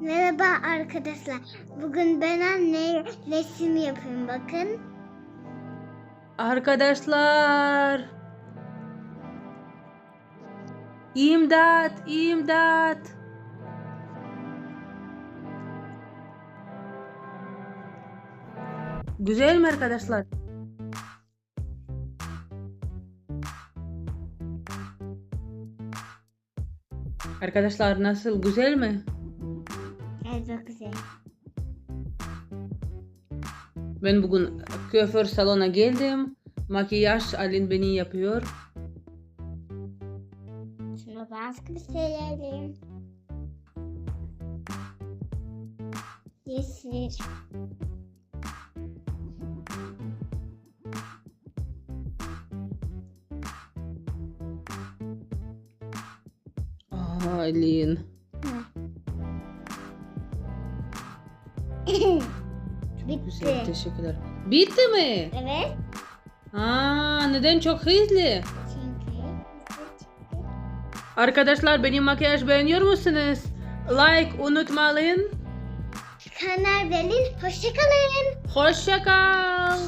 Merhaba arkadaşlar. Bugün ben anne resim yapıyorum bakın. Arkadaşlar. İmdat, imdat. Güzel mi arkadaşlar? Arkadaşlar nasıl? Güzel mi? Çok güzel. Ben bugün kuaför salona geldim. Makyaj Alin beni yapıyor. Şimdi başka bir şey yapayım. Yeşil. Aa, Alin. Çok güzel, Bitti. teşekkürler. Bitti mi? Evet. Aa, neden çok hızlı? Çünkü Arkadaşlar benim makyaj beğeniyor musunuz? Like unutmayın. kanal verin. Hoşçakalın. Hoşça kal.